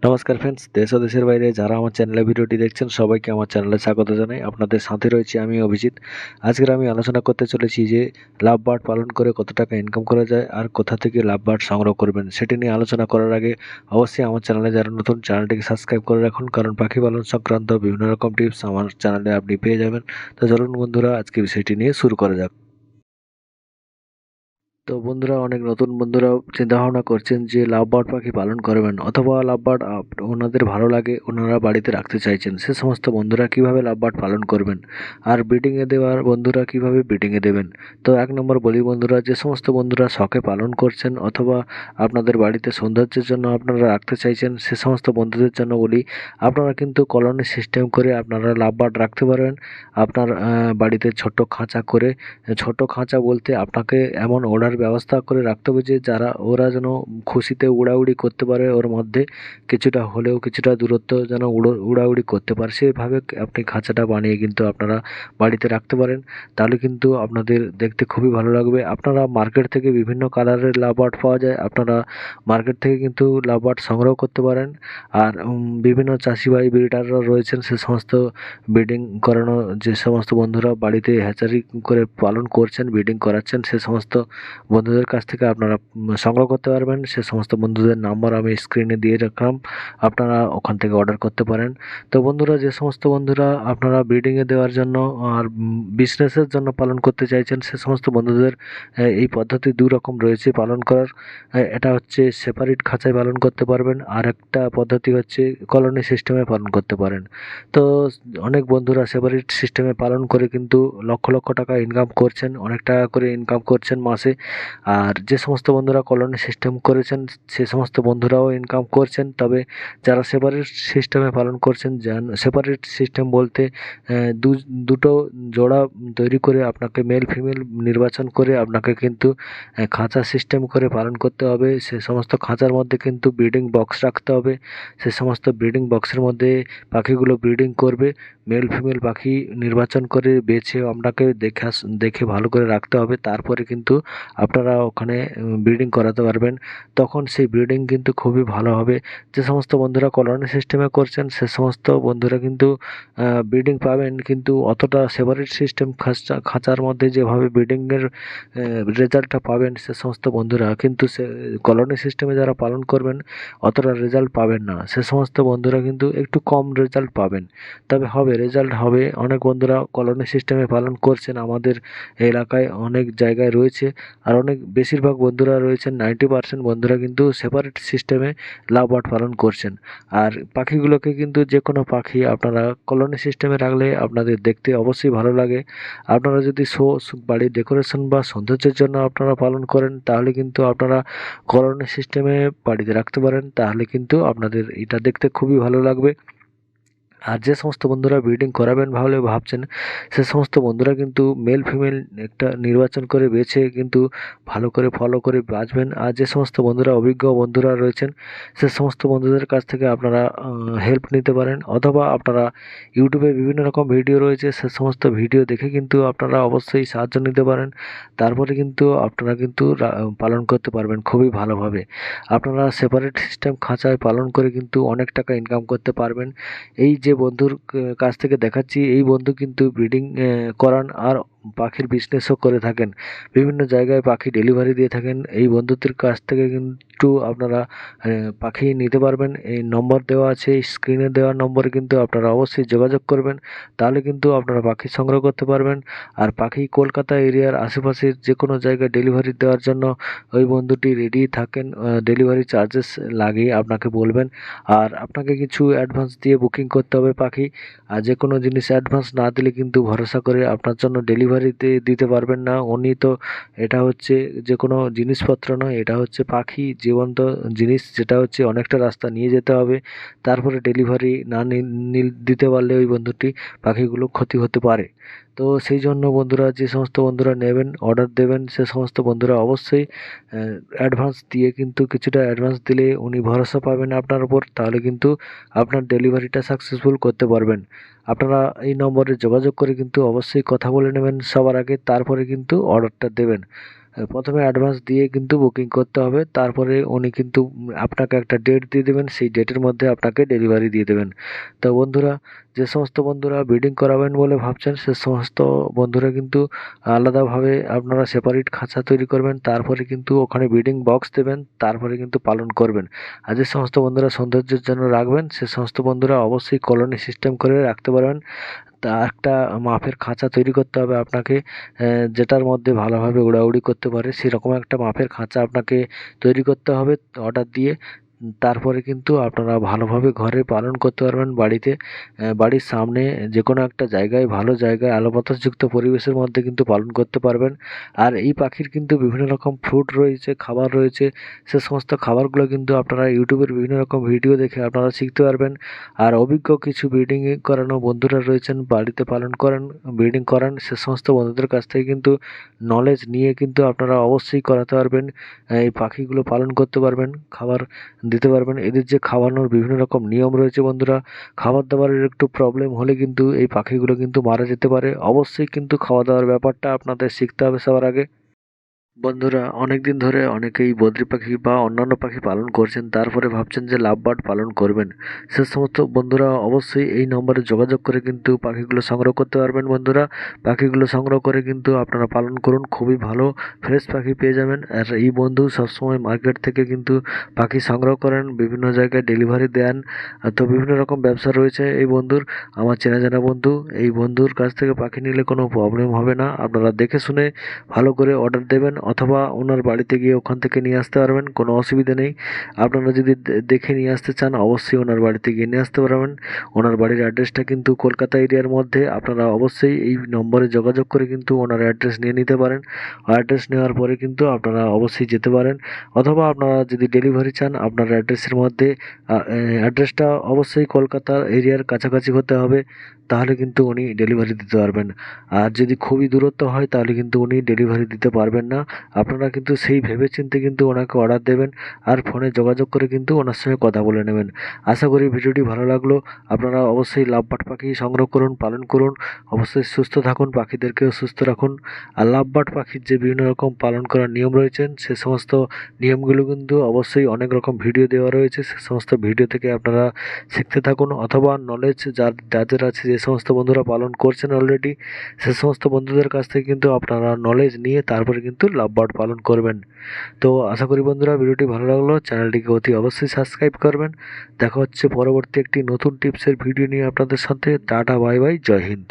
নমস্কার ফ্রেন্ডস দেশ ও দেশের বাইরে যারা আমার চ্যানেলে ভিডিওটি দেখছেন, সবাইকে আমার চ্যানেলে স্বাগত জানাই। আপনাদের সাথে রয়েছে আমি অভিজিৎ। আজকের আমি আলোচনা করতে চলেছি যে, লাভ বার্ড পালন করে কত টাকা ইনকাম করা যায় আর কোথা থেকে লাভ বার্ড সংগ্রহ করবেন। সেটি নিয়ে আলোচনা করার আগে অবশ্যই আমার চ্যানেলে যারা নতুন চ্যানেলটিকে সাবস্ক্রাইব করে রাখুন, কারণ পাখি পালন সংক্রান্ত বিভিন্ন রকম টিপস আমার চ্যানেলে আপনি পেয়ে যাবেন। তো চলুন বন্ধুরা, আজকে বিষয়টি নিয়ে শুরু করা যাক। তো বন্ধুরা, অনেক নতুন বন্ধুরা চিন্তা ভাবনা করছেন যে লাভ বার্ড পাখি পালন করবেন অথবা লাভ বার্ড ওনাদের ভালো লাগে, ওনারা বাড়িতে রাখতে চাইছেন। সে সমস্ত বন্ধুরা কীভাবে লাভ বার্ড পালন করবেন? আর ব্রিডিংয়ে দেওয়ার বন্ধুরা কীভাবে ব্রিডিংয়ে দেবেন? তো এক নম্বর বলি বন্ধুরা, যে সমস্ত বন্ধুরা শখে পালন করছেন অথবা আপনাদের বাড়িতে সৌন্দর্যের জন্য আপনারা রাখতে চাইছেন, সে সমস্ত বন্ধুদের জন্য বলি, আপনারা কিন্তু কলোনি সিস্টেম করে আপনারা লাভ বার্ড রাখতে পারবেন। আপনার বাড়িতে ছোট্ট খাঁচা করে, ছোট খাঁচা বলতে আপনাকে এমন ওড়ার ব্যবস্থা করে রাখতে হবে যে যারা, ওরা যেন খুশিতে উড়াউড়ি করতে পারে, ওর মধ্যে কিছুটা হলেও কিছুটা দূরত্ব যেন উড়ো, উড়াউড়ি করতে পারে। সেভাবে আপনি খাঁচাটা বানিয়ে কিন্তু আপনারা বাড়িতে রাখতে পারেন। তাহলে কিন্তু আপনাদের দেখতে খুবই ভালো লাগবে। আপনারা মার্কেট থেকে বিভিন্ন কালারের লাভবার্ড পাওয়া যায়। আপনারা মার্কেট থেকে কিন্তু লাভবার্ড সংগ্রহ করতে পারেন। আর বিভিন্ন চাষি ভাই ব্রিডাররা রয়েছেন, সে সমস্ত ব্রিডিং করানো যে সমস্ত বন্ধুরা বাড়িতে হ্যাচারি করে পালন করছেন, ব্রিডিং করাচ্ছেন, সে সমস্ত বন্ধুদের কাছ থেকে আপনারা সংগ্রহ করতে পারবেন। সে সমস্ত বন্ধুদের নাম্বার আমি স্ক্রিনে দিয়ে রাখলাম। আপনারা ওখান থেকে অর্ডার করতে পারেন। তো বন্ধুরা, যে সমস্ত বন্ধুরা আপনারা ব্রিডিংয়ে দেওয়ার জন্য আর বিজনেসের জন্য পালন করতে চাইছেন, সে সমস্ত বন্ধুদের এই পদ্ধতি দু রকম রয়েছে পালন করার। এটা হচ্ছে সেপারেট খাঁচায় পালন করতে পারবেন। আর একটা পদ্ধতি হচ্ছে কলোনি সিস্টেমে পালন করতে পারেন। তো অনেক বন্ধুরা সেপারেট সিস্টেমে পালন করে কিন্তু লক্ষ লক্ষ টাকা ইনকাম করছেন, অনেক টাকা করে ইনকাম করছেন মাসে। আর যে সমস্ত বন্ধুরা কলোনি সিস্টেম করেছেন, সে সমস্ত বন্ধুরাও ইনকাম করছেন। তবে যারা সেপারেট সিস্টেমে পালন করছেন, যান সেপারেট সিস্টেম বলতে দু, দুটো জোড়া তৈরি করে আপনাকে মেল ফিমেল নির্বাচন করে আপনাকে কিন্তু খাঁচা সিস্টেম করে পালন করতে হবে। সে সমস্ত খাঁচার মধ্যে কিন্তু ব্রিডিং বক্স রাখতে হবে। সে সমস্ত ব্রিডিং বক্সের মধ্যে পাখিগুলো ব্রিডিং করবে। মেল ফিমেল পাখি নির্বাচন করে বেছে আপনাকে দেখা দেখে ভালো করে রাখতে হবে। তারপরে কিন্তু আপনারা ওখানে ব্রিডিং করাতে পারবেন। তখন সেই ব্রিডিং কিন্তু খুবই ভালো হবে। যে সমস্ত বন্ধুরা কলোনি সিস্টেমে করছেন, সে সমস্ত বন্ধুরা কিন্তু ব্রিডিং পাবেন। কিন্তু অতটা সেপারেট সিস্টেম খাঁচা, খাঁচার মধ্যে যেভাবে ব্রিডিংয়ের রেজাল্টটা পাবেন, সে সমস্ত বন্ধুরা। কিন্তু সে কলোনি সিস্টেমে যারা পালন করবেন, অতটা রেজাল্ট পাবেন না। সে সমস্ত বন্ধুরা কিন্তু একটু কম রেজাল্ট পাবেন। তবে হবে রেজাল্ট হবে। অনেক বন্ধুরা কলোনি সিস্টেমে পালন করছেন। আমাদের এলাকায় অনেক জায়গায় রয়েছে। আর অনেক বেশিরভাগ বন্ধুরা রয়েছেন নাইনটি পার্সেন্ট বন্ধুরা কিন্তু সেপারেট সিস্টেমে লাভ বার্ড পালন করছেন। আর পাখিগুলোকে কিন্তু যে কোনো পাখি আপনারা কলোনি সিস্টেমে রাখলে আপনাদের দেখতে অবশ্যই ভালো লাগে। আপনারা যদি শো, বাড়ির ডেকোরেশন বা সৌন্দর্যের জন্য আপনারা পালন করেন, তাহলে কিন্তু আপনারা কলোনি সিস্টেমে বাড়িতে রাখতে পারেন, তাহলে কিন্তু আপনাদের এটা দেখতে খুবই ভালো লাগবে। আর যে সমস্ত বন্ধুরা ব্রিডিং করাবেন ভাবলে ভাবছেন, সে সমস্ত বন্ধুরা কিন্তু মেল ফিমেল একটা নির্বাচন করে বেছে কিন্তু ভালো করে ফলো করে বাঁচবেন। আর যে সমস্ত বন্ধুরা অভিজ্ঞ বন্ধুরা রয়েছেন, সে সমস্ত বন্ধুদের কাছ থেকে আপনারা হেল্প নিতে পারেন। অথবা আপনারা ইউটিউবে বিভিন্ন রকম ভিডিও রয়েছে, সে সমস্ত ভিডিও দেখে কিন্তু আপনারা অবশ্যই সাহায্য নিতে পারেন। তারপরে কিন্তু আপনারা কিন্তু পালন করতে পারবেন খুবই ভালোভাবে। আপনারা সেপারেট সিস্টেম খাঁচায় পালন করে কিন্তু অনেক টাকা ইনকাম করতে পারবেন। এই যে বন্ধুর কাছ থেকে দেখাচ্ছি, এই বন্ধু কিন্তু ব্রিডিং করান আর পাখির বিজনেসও করে থাকেন। বিভিন্ন জায়গায় পাখি ডেলিভারি দিয়ে থাকেন। এই বন্ধুদের কাছ থেকে কিন্তু আপনারা পাখি নিতে পারবেন। এই নম্বর দেওয়া আছে স্ক্রিনে দেওয়া নম্বরে কিন্তু আপনারা অবশ্যই যোগাযোগ করবেন। তাহলে কিন্তু আপনারা পাখি সংগ্রহ করতে পারবেন। আর পাখি কলকাতা এরিয়ার আশেপাশের যে কোনো জায়গায় ডেলিভারি দেওয়ার জন্য ওই বন্ধুটি রেডি থাকেন ডেলিভারি চার্জেস লাগিয়ে আপনাকে বলবেন। আর আপনাকে কিছু অ্যাডভান্স দিয়ে বুকিং করতে হবে। পাখি। আর যে কোনো জিনিস অ্যাডভান্স না দিলে কিন্তু ভরসা করে আপনার জন্য ডেলিভারিতে দিতে পারবেন না। উনি তো এটা হচ্ছে যে কোনো জিনিসপত্র নয়, এটা হচ্ছে পাখি, জীবন্ত জিনিস, যেটা হচ্ছে অনেকটা রাস্তা নিয়ে যেতে হবে। তারপরে ডেলিভারি নি- দিতে পারলে ওই বন্ধুটি পাখিগুলো ক্ষতি হতে পারে। তো সেই জন্য বন্ধুরা যে সমস্ত বন্ধুরা নেবেন অর্ডার দেবেন, সে সমস্ত বন্ধুরা অবশ্যই অ্যাডভান্স দিয়ে কিন্তু কিছুটা অ্যাডভান্স দিলে উনি ভরসা পাবেন আপনার উপর, তাহলে কিন্তু আপনার ডেলিভারিটা সাকসেসফুল করতে পারবেন। আপনারা এই নম্বরে যোগাযোগ করে কিন্তু অবশ্যই কথা বলে নেবেন সবার আগে, তারপরে কিন্তু অর্ডারটা দেবেন। প্রথমে অ্যাডভান্স দিয়ে কিন্তু বুকিং করতে হবে। তারপরে উনি কিন্তু আপনাকে একটা ডেট দিয়ে দেবেন। সেই ডেটের মধ্যে আপনাকে ডেলিভারি দিয়ে দেবেন। তো বন্ধুরা, যে সমস্ত বন্ধুরা বিডিং করাবেন বলে ভাবছেন, সে সমস্ত বন্ধুরা কিন্তু আলাদাভাবে আপনারা সেপারেট খাঁচা তৈরি করবেন। তারপরে কিন্তু ওখানে বিডিং বক্স দেবেন। তারপরে কিন্তু পালন করবেন। আর যে সমস্ত বন্ধুরা সৌন্দর্যের জন্য রাখবেন, সে সমস্ত বন্ধুরা অবশ্যই কলোনি সিস্টেম করে রাখতে পারবেন। তা একটা মাপের খাঁচা তৈরি করতে হবে আপনাকে যেটার মধ্যে ভালোভাবে উড়াউড়ি করতে পারে, সেরকম একটা মাপের খাঁচা আপনাকে তৈরি করতে হবে অর্ডার দিয়ে। তারপরে কিন্তু আপনারা ভালোভাবে ঘরে পালন করতে পারবেন বাড়িতে। বাড়ির সামনে যে কোনো একটা জায়গায়, ভালো জায়গায় আলো বাতাসযুক্ত পরিবেশের মধ্যে কিন্তু পালন করতে পারবেন। আর এই পাখির কিন্তু বিভিন্ন রকম ফ্রুট রয়েছে, খাবার রয়েছে, সে সমস্ত খাবারগুলো কিন্তু আপনারা ইউটিউবের বিভিন্ন রকম ভিডিও দেখে আপনারা শিখতে পারবেন। আর অভিজ্ঞ কিছু ব্রিডিং করানো বন্ধুরা রয়েছেন, বাড়িতে পালন করেন ব্রিডিং করান, সে সমস্ত বন্ধুদের কাছ থেকে কিন্তু নলেজ নিয়ে কিন্তু আপনারা অবশ্যই করাতে পারবেন। এই পাখিগুলো পালন করতে পারবেন। খাবার দিতে পারবেন। এদের যে খাওয়ানোর বিভিন্ন রকম নিয়ম রয়েছে বন্ধুরা, খাবার দাবারের একটু প্রবলেম হলে কিন্তু এই পাখিগুলো কিন্তু মারা যেতে পারে। অবশ্যই কিন্তু খাওয়া দাওয়ার ব্যাপারটা আপনাদের শিখতে হবে সবার আগে। বন্ধুরা অনেক দিন ধরে অনেকেই বদ্রি পাখি বা অন্যান্য পাখি পালন করছেন, তারপরে ভাবছেন যে লাভবার্ড পালন করবেন। সে সমস্ত বন্ধুরা, অবশ্যই এই নম্বরে যোগাযোগ করে কিন্তু পাখিগুলো সংগ্রহ করতে পারবেন বন্ধুরা। পাখিগুলো সংগ্রহ করে কিন্তু আপনারা পালন করুন, খুবই ভালো ফ্রেশ পাখি পেয়ে যাবেন। আর এই বন্ধু সবসময় মার্কেট থেকে কিন্তু পাখি সংগ্রহ করেন, বিভিন্ন জায়গায় ডেলিভারি দেন। তো বিভিন্ন রকম ব্যবসা রয়েছে এই বন্ধুর, আমার চেনা জানা বন্ধু, এই বন্ধুর কাছ থেকে পাখি নিলে কোনো প্রবলেম হবে না। আপনারা দেখে শুনে ভালো করে অর্ডার দেবেন অথবা ওনার বাড়িতে গিয়ে ওখান থেকে নিয়ে আসতে পারবেন, কোনো অসুবিধা নেই। আপনারা যদি দেখে নিয়ে আসতে চান, অবশ্যই ওনার বাড়িতে গিয়ে নিয়ে আসতে পারবেন। ওনার বাড়ির অ্যাড্রেসটা কিন্তু কলকাতা এরিয়ার মধ্যে, আপনারা অবশ্যই এই নম্বরে যোগাযোগ করে কিন্তু ওনার অ্যাড্রেস নিয়ে নিতে পারেন। অ্যাড্রেস নেওয়ার পরে কিন্তু আপনারা অবশ্যই যেতে পারেন। অথবা আপনারা যদি ডেলিভারি চান, আপনার অ্যাড্রেসের মধ্যে অ্যাড্রেসটা অবশ্যই কলকাতার এরিয়ার কাছাকাছি হতে হবে, তাহলে কিন্তু উনি ডেলিভারি দিতে পারবেন। আর যদি খুবই দূরত্ব হয়, তাহলে কিন্তু উনি ডেলিভারি দিতে পারবেন না। আপনারা কিন্তু সেই ভেবেচিন্তে কিন্তু ওনাকে অর্ডার দেবেন আর ফোনে যোগাযোগ করে কিন্তু ওনার সঙ্গে কথা বলে নেবেন। আশা করি ভিডিওটি ভালো লাগল। আপনারা অবশ্যই লাভবাট পাখি সংগ্রহ করুন, পালন করুন। অবশ্যই সুস্থ থাকুন, পাখিদেরকেও সুস্থ রাখুন। আর লাভবাট পাখির যে বিভিন্ন রকম পালন করার নিয়ম রয়েছেন, সে সমস্ত নিয়মগুলো কিন্তু অবশ্যই অনেক রকম ভিডিও দেওয়া রয়েছে। সে সমস্ত ভিডিও থেকে আপনারা শিখতে থাকুন অথবা নলেজ যার, যাদের আছে যে সমস্ত বন্ধুরা পালন করছেন অলরেডি সে সমস্ত বন্ধুদের কাছ থেকে কিন্তু আপনারা নলেজ নিয়ে তারপরে কিন্তু লাভ বার্ড পালন করবেন। তো আশা করি বন্ধুরা ভিডিওটি ভালো লাগল। চ্যানেলটিকে অতি অবশ্যই সাবস্ক্রাইব করবেন। দেখা হচ্ছে পরবর্তী একটি নতুন টিপসের ভিডিও নিয়ে আপনাদের সাথে। টাটা, বাই বাই, জয় হিন্দ।